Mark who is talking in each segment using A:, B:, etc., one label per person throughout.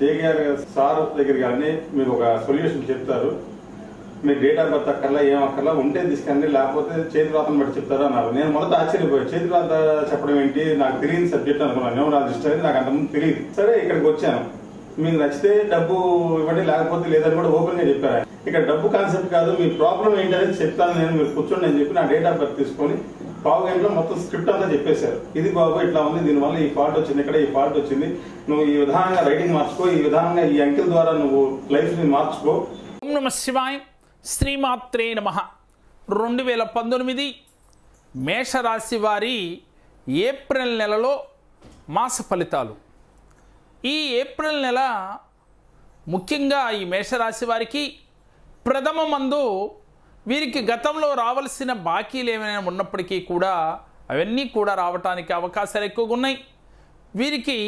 A: JKR sir దగ్గరికి కానీ మీరు ఒక సొల్యూషన్ చెప్తారు. మీరు డేట్ ఆఫ్ బర్త్ అక్కర్లా ఏం అక్కర్లా ఉంటే తీసుకెళ్ళండి లేకపోతే చేతి రాతను బట్టి చెప్తారు అన్నారు. నేను మొదట ఆశ్చర్యపోయాను. చేతి రాత చెప్పడం ఏంటి? నాకు తెలియని సబ్జెక్ట్ అనుకున్నాను. నాకు ఇష్టం నాకు అంతకుముందు తెలియదు. సరే ఇక్కడికి వచ్చాను. మీకు నచ్చితే డబ్బు ఇవ్వండి లేకపోతే లేదని కూడా ఓపెన్గా చెప్పారు ఇక్కడ డబ్బు కాన్సెప్ట్ కాదు మీ ప్రాబ్లం ఏంటనేది చెప్తాను నేను. మీరు కూర్చోండి అని చెప్పి నా డేట్ ఆఫ్ బర్త్ తీసుకొని పావు గంటలో మొత్తం స్క్రిప్ట్ అంతా చెప్పేశారు. ఇది బాబు ఇట్లా ఉంది దీనివల్ల ఈ పార్ట్ వచ్చింది ఇక్కడ ఈ పార్ట్ వచ్చింది. నువ్వు ఈ విధానంగా రైటింగ్ మార్చుకో ఈ విధానంగా ఈ అంకెల ద్వారా నువ్వు లైఫ్ని మార్చుకో.
B: ఓం నమ శివాయ శ్రీమాత్రే నమ. రెండు వేల పంతొమ్మిది మేషరాశి వారి ఏప్రిల్ నెలలో మాస ఫలితాలు. ఈ ఏప్రిల్ నెల ముఖ్యంగా ఈ మేషరాశి వారికి ప్రథమ మందు వీరికి గతంలో రావలసిన బాకీలు ఏమైనా ఉన్నప్పటికీ కూడా అవన్నీ కూడా రావటానికి అవకాశాలు ఎక్కువగా ఉన్నాయి. వీరికి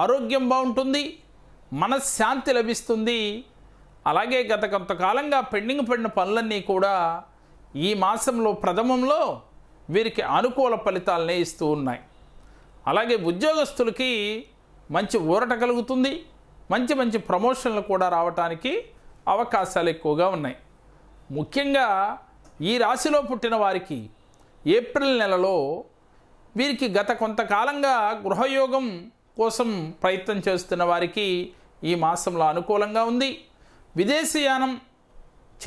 B: ఆరోగ్యం బాగుంటుంది మనశ్శాంతి లభిస్తుంది. అలాగే గత కొంతకాలంగా పెండింగ్ పడిన పనులన్నీ కూడా ఈ మాసంలో ప్రథమంలో వీరికి అనుకూల ఫలితాలనే ఇస్తూ ఉన్నాయి. అలాగే ఉద్యోగస్తులకి మంచి ఊరట కలుగుతుంది మంచి మంచి ప్రమోషన్లు కూడా రావటానికి అవకాశాలు ఎక్కువగా ఉన్నాయి. ముఖ్యంగా ఈ రాశిలో పుట్టిన వారికి ఏప్రిల్ నెలలో వీరికి గత కొంతకాలంగా గృహయోగం కోసం ప్రయత్నం చేస్తున్న వారికి ఈ మాసంలో అనుకూలంగా ఉంది. విదేశీయానం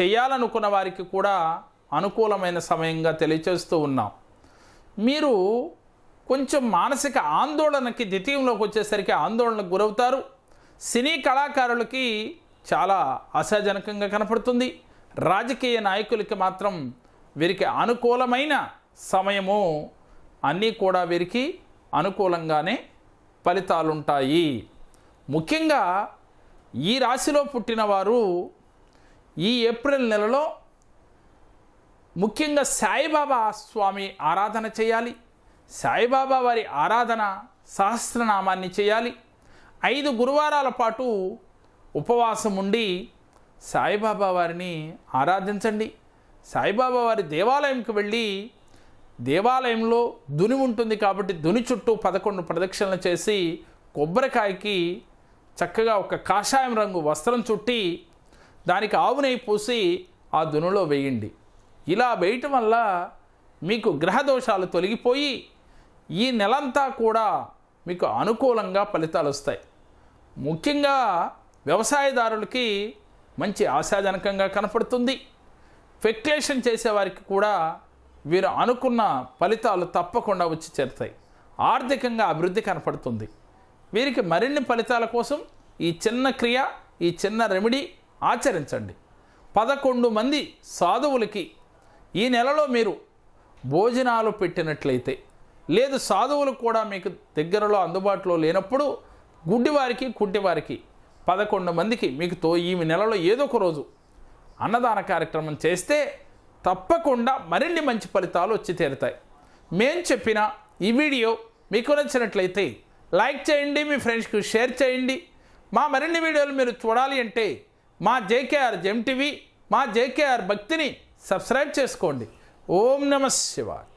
B: చేయాలనుకున్న వారికి కూడా అనుకూలమైన సమయంగా తెలియచేస్తూ ఉన్నాం. మీరు కొంచెం మానసిక ఆందోళనకి ద్వితీయంలోకి వచ్చేసరికి ఆందోళనకు గురవుతారు. సినీ కళాకారులకి చాలా ఆశాజనకంగా కనపడుతుంది. రాజకీయ నాయకులకి మాత్రం వీరికి అనుకూలమైన సమయము. అన్నీ కూడా వీరికి అనుకూలంగానే ఫలితాలుంటాయి. ముఖ్యంగా ఈ రాశిలో పుట్టినవారు ఈ ఏప్రిల్ నెలలో ముఖ్యంగా సాయిబాబా స్వామి ఆరాధన చేయాలి. సాయిబాబా వారి ఆరాధన సహస్రనామాన్ని చేయాలి. ఐదు గురువారాల పాటు ఉపవాసం ఉండి సాయిబాబా వారిని ఆరాధించండి. సాయిబాబా వారి దేవాలయంకి వెళ్ళి దేవాలయంలో దుని ఉంటుంది కాబట్టి దుని చుట్టూ పదకొండు ప్రదక్షిణలు చేసి కొబ్బరికాయకి చక్కగా ఒక కాషాయం రంగు వస్త్రం చుట్టి దానికి ఆవు నెయ్యి పూసి ఆ దునులో వేయండి. ఇలా వేయటం వల్ల మీకు గ్రహ దోషాలు తొలగిపోయి ఈ నెలంతా కూడా మీకు అనుకూలంగా ఫలితాలు వస్తాయి. ముఖ్యంగా వ్యవసాయదారులకి మంచి ఆశాజనకంగా కనపడుతుంది. ఫెక్లేషన్ చేసేవారికి కూడా వీరు అనుకున్న ఫలితాలు తప్పకుండా వచ్చి చేరుతాయి. ఆర్థికంగా అభివృద్ధి కనపడుతుంది. వీరికి మరిన్ని ఫలితాల కోసం ఈ చిన్న క్రియ ఈ చిన్న రెమెడీ ఆచరించండి. పదకొండు మంది సాధువులకి ఈ నెలలో మీరు భోజనాలు పెట్టినట్లయితే లేదు సాధువులు కూడా మీకు దగ్గరలో అందుబాటులో లేనప్పుడు గుడ్డివారికి కుంటివారికి పదకొండు మందికి మీకు తో ఈ నెలలో ఏదో ఒక రోజు అన్నదాన కార్యక్రమం చేస్తే తప్పకుండా మరిన్ని మంచి ఫలితాలు వచ్చి తీరుతాయి. మేం చెప్పిన ఈ వీడియో మీకు నచ్చినట్లయితే లైక్ చేయండి మీ ఫ్రెండ్స్కి షేర్ చేయండి. మా మరిన్ని వీడియోలు మీరు చూడాలి అంటే మా జేకేఆర్ జెమ్ టీవీ మా జేకేఆర్ భక్తిని సబ్స్క్రైబ్ చేసుకోండి. ఓం నమ శివాయ్.